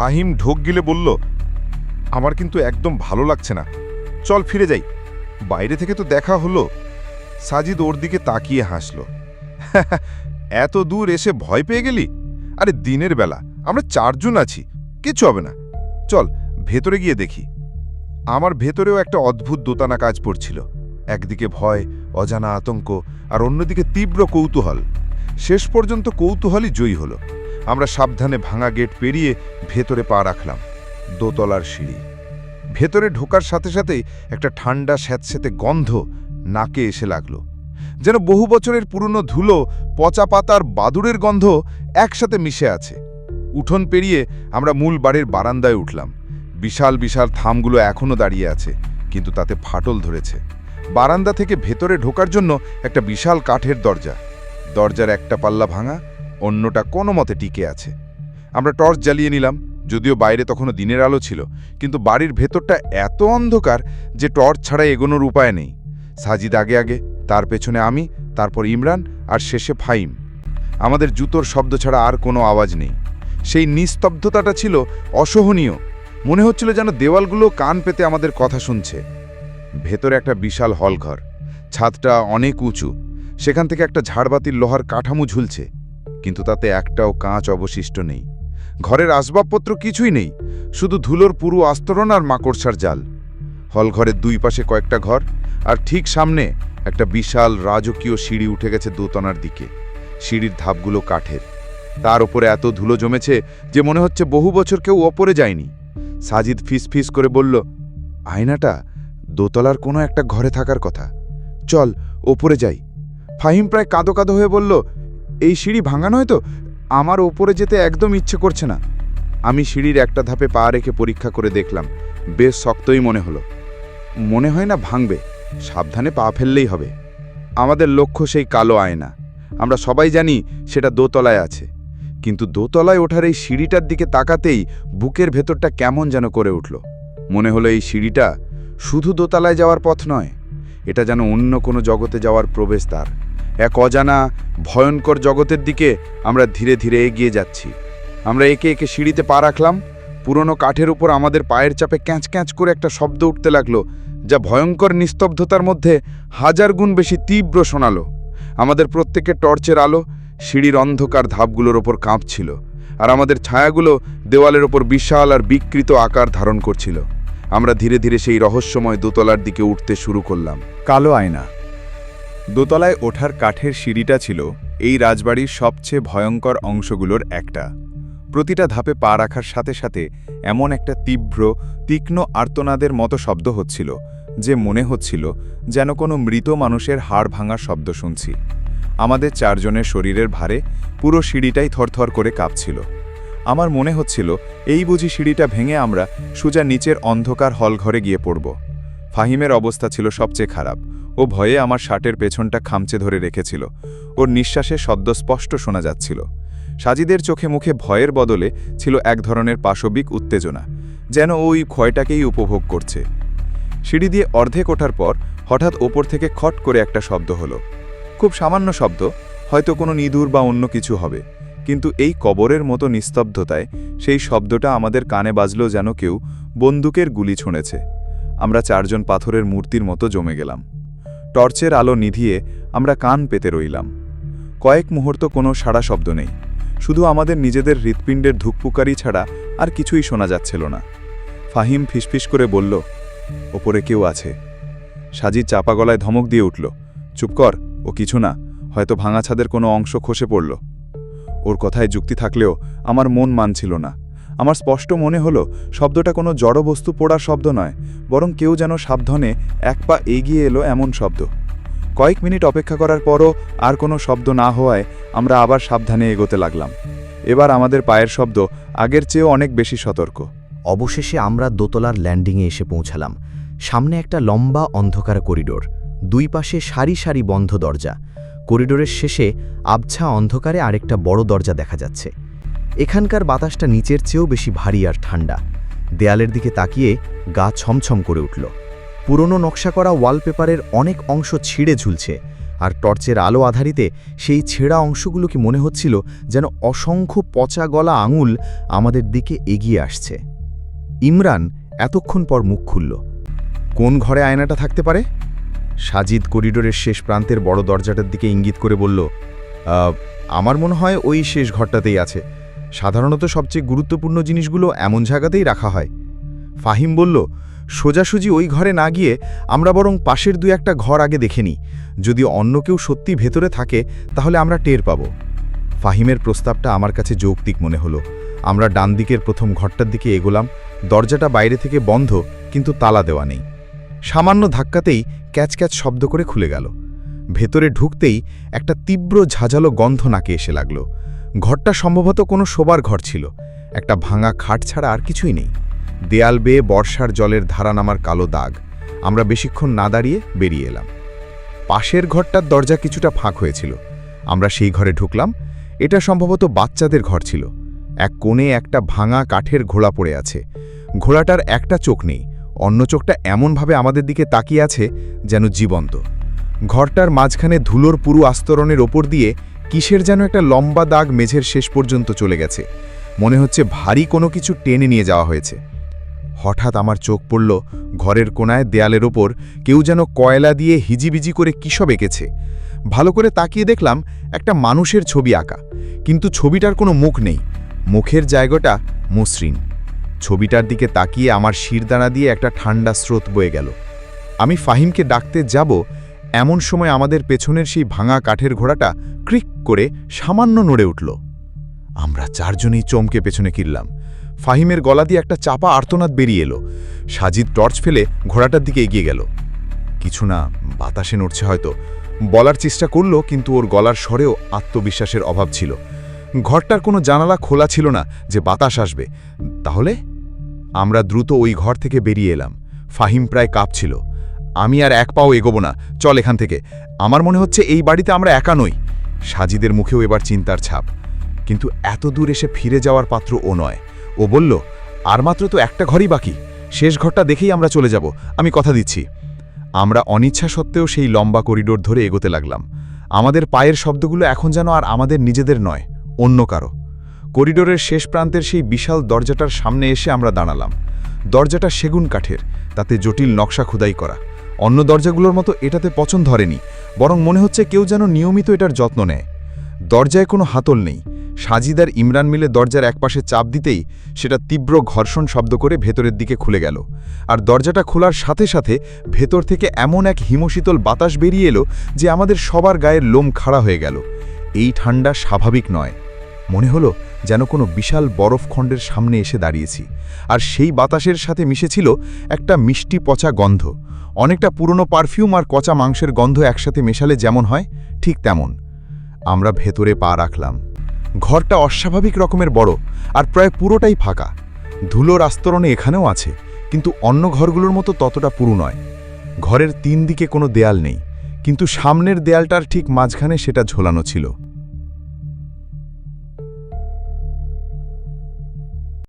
ফাহিম ঢোক গিলে বলল, আমার কিন্তু একদম ভালো লাগছে না। চল ফিরে যাই। বাইরে থেকে তো দেখা হলো, সাজিদ ওর দিকে তাকিয়ে হাসল। এত দূর এসে ভয় পেয়ে গেলি? আরে দিনের বেলা, আমরা চারজন আছি কিছু হবে না। চল, ভেতরে গিয়ে দেখি। আমার ভেতরেও একটা অদ্ভুত দোতানা কাজ পড়ছিল। একদিকে ভয়, অজানা আতঙ্ক, আর অন্যদিকে তীব্র কৌতূহল। শেষ পর্যন্ত কৌতূহলই জয়ী হলো। আমরা সাবধানে ভাঙা গেট পেরিয়ে ভেতরে পা রাখলাম, দোতলার সিঁড়ি। ভেতরে ঢোকার সাথে সাথেই একটা ঠান্ডা স্যাঁতস্যাঁতে গন্ধ নাকে এসে লাগল, যেন বহু বছরের পুরনো ধুলো, পচা পাতার বাদুড়ের গন্ধ একসাথে মিশে আছে। উঠোন পেরিয়ে আমরা মূল বাড়ির বারান্দায় উঠলাম। বিশাল বিশাল থামগুলো এখনও দাঁড়িয়ে আছে, কিন্তু তাতে ফাটল ধরেছে। বারান্দা থেকে ভেতরে ঢোকার জন্য একটা বিশাল কাঠের দরজা। দরজার একটা পাল্লা ভাঙা অন্যটা কোনো মতে টিকে আছে। আমরা টর্চ জ্বালিয়ে নিলাম, যদিও বাইরে তখনও দিনের আলো ছিল, কিন্তু বাড়ির ভেতরটা এত অন্ধকার যে টর্চ ছাড়া এগোনোর উপায় নেই। সাজিদ আগে আগে, তার পেছনে আমি, তারপর ইমরান আর শেষে ফাইম আমাদের জুতোর শব্দ ছাড়া আর কোনো আওয়াজ নেই। সেই নিস্তব্ধতাটা ছিল অসহনীয়। মনে হচ্ছিল যেন দেওয়ালগুলো কান পেতে আমাদের কথা শুনছে। ভেতরে একটা বিশাল হলঘর। ছাদটা অনেক উঁচু। সেখান থেকে একটা ঝাড়বাতির লোহার কাঠামো ঝুলছে। কিন্তু তাতে একটাও কাঁচ অবশিষ্ট নেই। ঘরের আসবাবপত্র কিছুই নেই, শুধু ধুলোর পুরু আস্তরণ আর মাকড়সার জাল। হলঘরের দুই পাশে কয়েকটা ঘর, আর ঠিক সামনে একটা বিশাল রাজকীয় সিঁড়ি উঠে গেছে দোতনার দিকে। সিঁড়ির ধাপগুলো কাঠের। তার ওপরে এত ধুলো জমেছে যে মনে হচ্ছে বহু বছর কেউ ওপরে যায়নি। সাজিদ ফিস ফিস করে বলল, আয়নাটা, দোতলার কোনো একটা ঘরে থাকার কথা। চল, ওপরে যাই। ফাহিম প্রায় কাঁদো কাঁদো হয়ে বলল এই সিঁড়ি ভাঙা নয় তো? আমার ওপরে যেতে একদম ইচ্ছে করছে না। আমি সিঁড়ির একটা ধাপে পা রেখে পরীক্ষা করে দেখলাম, বেশ শক্তই মনে হলো। মনে হয় না ভাঙবে, সাবধানে পা ফেললেই হবে। আমাদের লক্ষ্য সেই কালো আয়না। আমরা সবাই জানি সেটা দোতলায় আছে। কিন্তু দোতলায় ওঠার এই সিঁড়িটার দিকে তাকাতেই বুকের ভেতরটা কেমন যেন করে উঠল। মনে হলো এই সিঁড়িটা শুধু দোতলায় যাওয়ার পথ নয়, এটা যেন অন্য কোনো জগতে যাওয়ার প্রবেশ প্রবেশদ্বার। এক অজানা, ভয়ঙ্কর জগতের দিকে আমরা ধীরে ধীরে এগিয়ে যাচ্ছি। আমরা একে একে সিঁড়িতে পা রাখলাম। পুরনো কাঠের উপর আমাদের পায়ের চাপে ক্যাঁচ ক্যাঁচ করে একটা শব্দ উঠতে লাগল, যা ভয়ঙ্কর নিস্তব্ধতার মধ্যে হাজার গুণ বেশি তীব্র শোনালো। আমাদের প্রত্যেকের টর্চের আলো সিঁড়ির অন্ধকার ধাপগুলোর ওপর কাঁপছিল, আর আমাদের ছায়াগুলো দেওয়ালের ওপর বিশাল আর বিকৃত আকার ধারণ করছিল। আমরা ধীরে ধীরে সেই রহস্যময় দোতলার দিকে উঠতে শুরু করলাম। কালো আয়না। দোতলায় ওঠার কাঠের সিঁড়িটা ছিল এই রাজবাড়ির সবচেয়ে ভয়ঙ্কর অংশগুলোর একটা। প্রতিটা ধাপে পা রাখার সাথে সাথে এমন একটা তীব্র, তীক্ষ্ণ আর্তনাদের মতো শব্দ হচ্ছিল, যে মনে হচ্ছিল যেন কোনো মৃত মানুষের হাড় ভাঙার শব্দ শুনছি। আমাদের চারজনের শরীরের ভারে পুরো সিঁড়িটাই থরথর করে কাঁপছিল। আমার মনে হচ্ছিল, এই বুঝি সিঁড়িটা ভেঙে আমরা সোজা নিচের অন্ধকার হলঘরে গিয়ে পড়ব। ফাহিমের অবস্থা ছিল সবচেয়ে খারাপ। ও ভয়ে আমার শার্টের পেছনটা খামচে ধরে রেখেছিল। ওর নিঃশ্বাসে শব্দ স্পষ্ট শোনা যাচ্ছিল। সাজিদের চোখে মুখে ভয়ের বদলে ছিল এক ধরনের পাশবিক উত্তেজনা, যেন ওই ক্ষয়টাকেই উপভোগ করছে। সিঁড়ি দিয়ে অর্ধেক ওঠার পর হঠাৎ ওপর থেকে খট করে একটা শব্দ হলো। খুব সামান্য শব্দ, হয়তো কোনো নিদুর বা অন্য কিছু হবে, কিন্তু এই কবরের মতো নিস্তব্ধতায় সেই শব্দটা আমাদের কানে বাজলো যেন কেউ বন্দুকের গুলি ছুঁড়েছে। আমরা চারজন পাথরের মূর্তির মতো জমে গেলাম। টর্চের আলো নিধিয়ে আমরা কান পেতে রইলাম। কয়েক মুহূর্ত কোনো সাড়া শব্দ নেই। শুধু আমাদের নিজেদের হৃৎপিণ্ডের ধুকপুকারি ছাড়া আর কিছুই শোনা যাচ্ছিল না। ফাহিম ফিসফিস করে বলল, ওপরে কেউ আছে। সাজিদ চাপা গলায় ধমক দিয়ে উঠল, চুপ কর, ও কিছু না, হয়তো ভাঙা ছাদের কোনো অংশ খসে পড়ল। ওর কথায় যুক্তি থাকলেও আমার মন মানছিল না। আমার স্পষ্ট মনে হলো, শব্দটা কোনো জড়বস্তু পোড়ার শব্দ নয়, বরং কেউ যেন সাবধানে এক পা এগিয়ে এলো এমন শব্দ। কয়েক মিনিট অপেক্ষা করার পরও আর কোনো শব্দ না হওয়ায় আমরা আবার সাবধানে এগোতে লাগলাম। এবার আমাদের পায়ের শব্দ আগের চেয়েও অনেক বেশি সতর্ক। অবশেষে আমরা দোতলার ল্যান্ডিংয়ে এসে পৌঁছালাম। সামনে একটা লম্বা অন্ধকার করিডোর, দুই পাশে সারি সারি বন্ধ দরজা। করিডোরের শেষে আবছা অন্ধকারে আরেকটা বড় দরজা দেখা যাচ্ছে। এখানকার বাতাসটা নিচের চেয়েও বেশি ভারী আর ঠান্ডা। দেয়ালের দিকে তাকিয়ে গা ছমছম করে উঠল। পুরনো নকশা করা ওয়ালপেপারের অনেক অংশ ছিঁড়ে ঝুলছে, আর টর্চের আলো আধারিতে সেই ছেঁড়া অংশগুলোকে মনে হচ্ছিল যেন অসংখ্য পচা গলা আঙুল আমাদের দিকে এগিয়ে আসছে। ইমরান এতক্ষণ পর মুখ খুলল। কোন ঘরে আয়নাটা থাকতে পারে? সাজিদ করিডোরের শেষ প্রান্তের বড় দরজাটার দিকে ইঙ্গিত করে বলল আমার মনে হয় ওই শেষ ঘরটাতেই আছে। সাধারণত সবচেয়ে গুরুত্বপূর্ণ জিনিসগুলো এমন জায়গাতেই রাখা হয়। ফাহিম বলল, সোজাসুজি ওই ঘরে না গিয়ে আমরা বরং পাশের দু একটা ঘর আগে দেখে নিই। যদি অন্য কেউ সত্যি ভেতরে থাকে, তাহলে আমরা টের পাব। ফাহিমের প্রস্তাবটা আমার কাছে যৌক্তিক মনে হলো। আমরা ডান দিকের প্রথম ঘরটার দিকে এগোলাম, দরজাটা বাইরে থেকে বন্ধ, কিন্তু তালা দেওয়া নেই। সামান্য ধাক্কাতেই ক্যাচ ক্যাচ শব্দ করে খুলে গেল। ভেতরে ঢুকতেই একটা তীব্র ঝাঁঝালো গন্ধ নাকে এসে লাগল। ঘরটা সম্ভবত কোনো শোবার ঘর ছিল। একটা ভাঙা খাট ছাড়া আর কিছুই নেই। দেয়াল বেয়ে বর্ষার জলের ধারা নামার কালো দাগ। আমরা বেশিক্ষণ না দাঁড়িয়ে বেরিয়ে এলাম। পাশের ঘরটার দরজা কিছুটা ফাঁক হয়েছিল। আমরা সেই ঘরে ঢুকলাম। এটা সম্ভবত বাচ্চাদের ঘর ছিল। এক কোণে একটা ভাঙা কাঠের ঘোড়া পড়ে আছে। ঘোড়াটার একটা চোখ নেই। অন্য চোখটা এমনভাবে আমাদের দিকে তাকিয়ে আছে যেন জীবন্ত। ঘরটার মাঝখানে ধুলোর পুরু আস্তরণের ওপর দিয়ে কিসের যেন একটা লম্বা দাগ মেঝের শেষ পর্যন্ত চলে গেছে। মনে হচ্ছে ভারী কোনো কিছু টেনে নিয়ে যাওয়া হয়েছে। হঠাৎ আমার চোখ পড়ল ঘরের কোনায় দেয়ালের ওপর কেউ যেন কয়লা দিয়ে হিজিবিজি করে কিসব এঁকেছে। ভালো করে তাকিয়ে দেখলাম একটা মানুষের ছবি আঁকা, কিন্তু ছবিটার কোনো মুখ নেই। মুখের জায়গাটা মসৃণ। ছবিটার দিকে তাকিয়ে আমার শিরদানা দিয়ে একটা ঠান্ডা স্রোত বয়ে গেল। আমি ফাহিমকে ডাকতে যাব এমন সময় আমাদের পেছনের সেই ভাঙা কাঠের ঘোড়াটা ক্রিক করে সামান্য নড়ে উঠল। আমরা চারজনই চমকে পেছনে কিরলাম। ফাহিমের গলা দিয়ে একটা চাপা আর্তনাদ বেরিয়ে এলো। সাজিদ টর্চ ফেলে ঘোড়াটার দিকে এগিয়ে গেল। কিছু না, বাতাসে নড়ছে হয়তো। বলার চেষ্টা করল, কিন্তু ওর গলার স্বরেও আত্মবিশ্বাসের অভাব ছিল। ঘরটার কোনো জানালা খোলা ছিল না যে বাতাস আসবে। তাহলে? আমরা দ্রুত ওই ঘর থেকে বেরিয়ে এলাম। ফাহিম প্রায় কাঁপছিল। আমি আর এক পাও এগোবো না। চল এখান থেকে। আমার মনে হচ্ছে এই বাড়িতে আমরা একা নই। সাজিদের মুখেও এবার চিন্তার ছাপ। কিন্তু এত দূর এসে ফিরে যাওয়ার পাত্র ও নয়। ও বলল, আর মাত্র তো একটা ঘরই বাকি। শেষ ঘরটা দেখেই আমরা চলে যাব। আমি কথা দিচ্ছি। আমরা অনিচ্ছা সত্ত্বেও সেই লম্বা করিডোর ধরে এগোতে লাগলাম। আমাদের পায়ের শব্দগুলো এখন যেন আর আমাদের নিজেদের নয়, অন্য কারও। করিডোরের শেষ প্রান্তের সেই বিশাল দরজাটার সামনে এসে আমরা দাঁড়ালাম। দরজাটা সেগুন কাঠের, তাতে জটিল নকশা খুদাই করা। অন্য দরজাগুলোর মতো এটাতে পছন্দ ধরেনি, বরং মনে হচ্ছে কেউ যেন নিয়মিত এটার যত্ন নেয়। দরজায় কোনো হাতল নেই। সাজিদার ইমরান মিলে দরজার একপাশে চাপ দিতেই সেটা তীব্র ঘর্ষণ শব্দ করে ভেতরের দিকে খুলে গেল। আর দরজাটা খোলার সাথে সাথে ভেতর থেকে এমন এক হিমশীতল বাতাস বেরিয়ে এলো যে আমাদের সবার গায়ের লোম খাড়া হয়ে গেল। এই ঠান্ডা স্বাভাবিক নয়। মনে হলো যেন কোনো বিশাল বরফখণ্ডের সামনে এসে দাঁড়িয়েছি। আর সেই বাতাসের সাথে মিশেছিল একটা মিষ্টি পচা গন্ধ। অনেকটা পুরনো পারফিউম আর কচা মাংসের গন্ধ একসাথে মেশালে যেমন হয়, ঠিক তেমন। আমরা ভেতরে পা রাখলাম। ঘরটা অস্বাভাবিক রকমের বড় আর প্রায় পুরোটাই ফাঁকা। ধুলোর আস্তরণে এখানেও আছে, কিন্তু অন্য ঘরগুলোর মতো ততটা পুরু নয়। ঘরের তিন দিকে কোনো দেয়াল নেই, কিন্তু সামনের দেয়ালটার ঠিক মাঝখানে সেটা ঝোলানো ছিল।